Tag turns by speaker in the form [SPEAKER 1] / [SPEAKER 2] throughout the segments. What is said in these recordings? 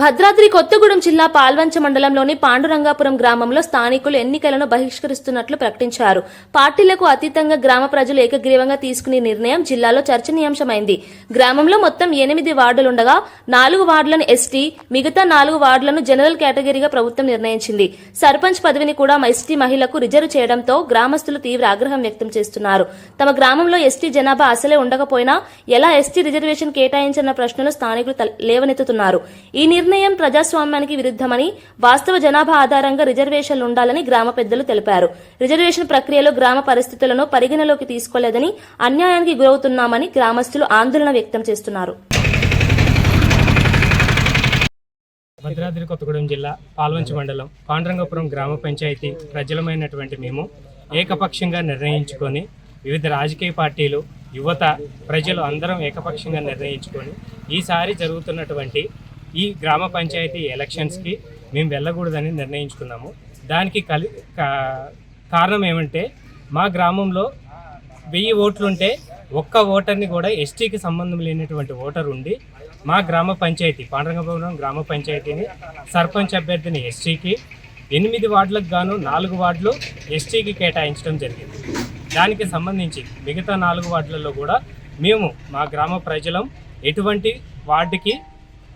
[SPEAKER 1] భద్రాద్రి కొత్తగూడెం జిల్లా పాల్వంచ మండలంలోని పాండురంగాపురం గ్రామంలో స్థానికులు ఎన్నికలను బహిష్కరిస్తున్నట్లు ప్రకటించారు. పార్టీలకు అతీతంగా గ్రామ ప్రజలు ఏకగ్రీవంగా తీసుకునే నిర్ణయం జిల్లాలో చర్చనీయాంశమైంది. గ్రామంలో మొత్తం ఎనిమిది వార్డులుండగా నాలుగు వార్డులను ఎస్టీ మిగతా నాలుగు వార్డులను జనరల్ కేటగిరీగా ప్రభుత్వం నిర్ణయించింది. సర్పంచ్ పదవిని కూడా ఎస్టీ మహిళకు రిజర్వ్ చేయడంతో గ్రామస్తులు తీవ్ర ఆగ్రహం వ్యక్తం చేస్తున్నారు. తమ గ్రామంలో ఎస్టీ జనాభా అసలే ఉండకపోయినా ఎలా ఎస్టీ రిజర్వేషన్ కేటాయించిన ప్రశ్నలు స్థానికులు తల- లేవనెత్తుతున్నారు. ఈ నిర్ణయం ప్రజాస్వామ్యానికి విరుద్ధమని వాస్తవ జనాభా ఆధారంగా రిజర్వేషన్లు ఉండాలని గ్రామ పెద్దలు తెలిపారు. రిజర్వేషన్ ప్రక్రియలో గ్రామ పరిస్థితులను పరిగణలోకి తీసుకోలేదని అన్యాయానికి గురవుతున్నామని గ్రామస్తులు ఆందోళన వ్యక్తం చేస్తున్నారు.
[SPEAKER 2] భద్రాద్రి కొత్తగూడెం జిల్లా పాల్వంచ మండలం పాండరంగపురం గ్రామ పంచాయతీ ప్రజలమైనటువంటి మేము ఏకపక్షంగా నిర్ణయించుకొని వివిధ రాజకీయ పార్టీలు యువత ప్రజలు అందరం ఏకపక్షంగా నిర్ణయించుకొని ఈసారి జరుగుతున్నటువంటి ఈ గ్రామ పంచాయతీ ఎలక్షన్స్కి మేము వెళ్ళకూడదని నిర్ణయించుకున్నాము. దానికి కలి కా- కారణం ఏమంటే మా గ్రామంలో వెయ్యి ఓట్లుంటే ఒక్క ఓటర్ని కూడా ఎస్టీకి సంబంధం లేనటువంటి ఓటర్ ఉండి మా గ్రామ పంచాయతీ పాండరంగపురం గ్రామ పంచాయతీని సర్పంచ్ అభ్యర్థిని ఎస్టీకి ఎనిమిది వార్డులకు గాను నాలుగు వార్డులు ఎస్టీకి కేటాయించడం జరిగింది. దానికి సంబంధించి మిగతా నాలుగు వార్డులలో కూడా మేము మా గ్రామ ప్రజలం ఎటువంటి వార్డుకి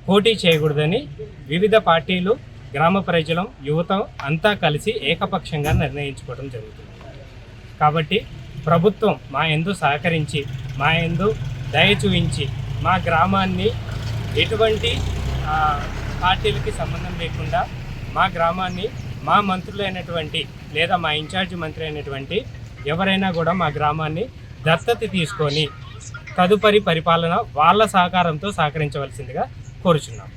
[SPEAKER 2] పోటీ చేయకూడదని వివిధ పార్టీలు గ్రామ ప్రజలం యువత అంతా కలిసి ఏకపక్షంగా నిర్ణయించుకోవడం జరుగుతుంది. కాబట్టి ప్రభుత్వం మా ఎందు సహకరించి మా ఎందు దయ చూపించి మా గ్రామాన్ని ఎటువంటి పార్టీలకి సంబంధం లేకుండా మా గ్రామాన్ని మా మంత్రులైనటువంటి లేదా మా ఇన్ఛార్జ్ మంత్రి అయినటువంటి ఎవరైనా కూడా మా గ్రామాన్ని దత్తత తీసుకొని తదుపరి పరిపాలన వాళ్ళ సహకారంతో సహకరించవలసిందిగా కోరుచున్నాం